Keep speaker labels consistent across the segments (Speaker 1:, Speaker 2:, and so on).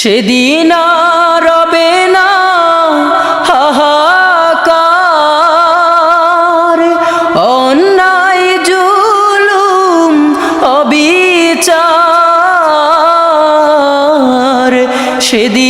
Speaker 1: সেদিন রবে না হাহাকার। অন্যায় জুলুম অবিচার। সেদিন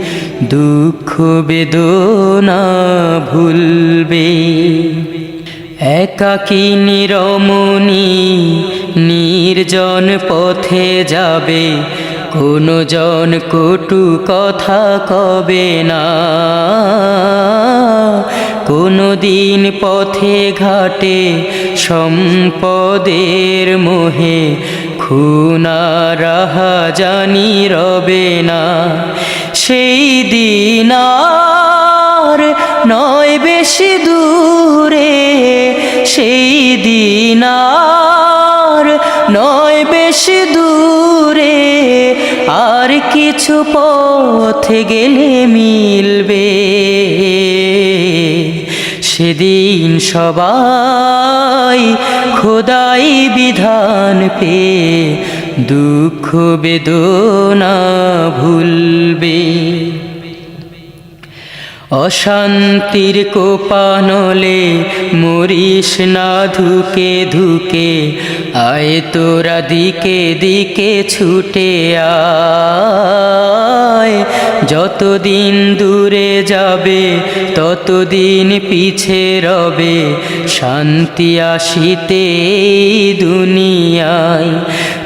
Speaker 1: দুঃখ বেদনা ভুলবে। একাকী নিরমণি নির্জন পথে যাবে। কোনো জন কটু কথা কবে না। কোনো দিন পথে ঘাটে সম্পদের মোহে খুনা রাহা জানি রবে না। সেই দিন নয় বেশি দূরে, সেই দিন নয় বেশি দূরে আর কিছু পথ গেলে মিলবে। সেদিন সবাই খোদাই বিধান পে দুঃখ বেদনা ভুলবে। অশান্তির কোপানলে মরিস না ধুকে ধুকে, আয় তোরা দিকে দিকে ছুটে আয়। যতদিন দূরে যাবে, ততদিন পিছে রবে, শান্তি আসিতে দুনিয়ায়।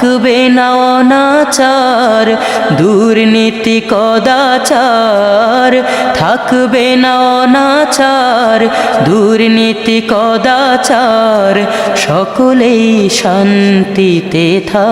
Speaker 1: থাকবে না অনাচার দুর্নীতি কদাচার। থাকবে না অনাচার দুর্নীতি কদাচার। সকলেই শান্তিতে থাক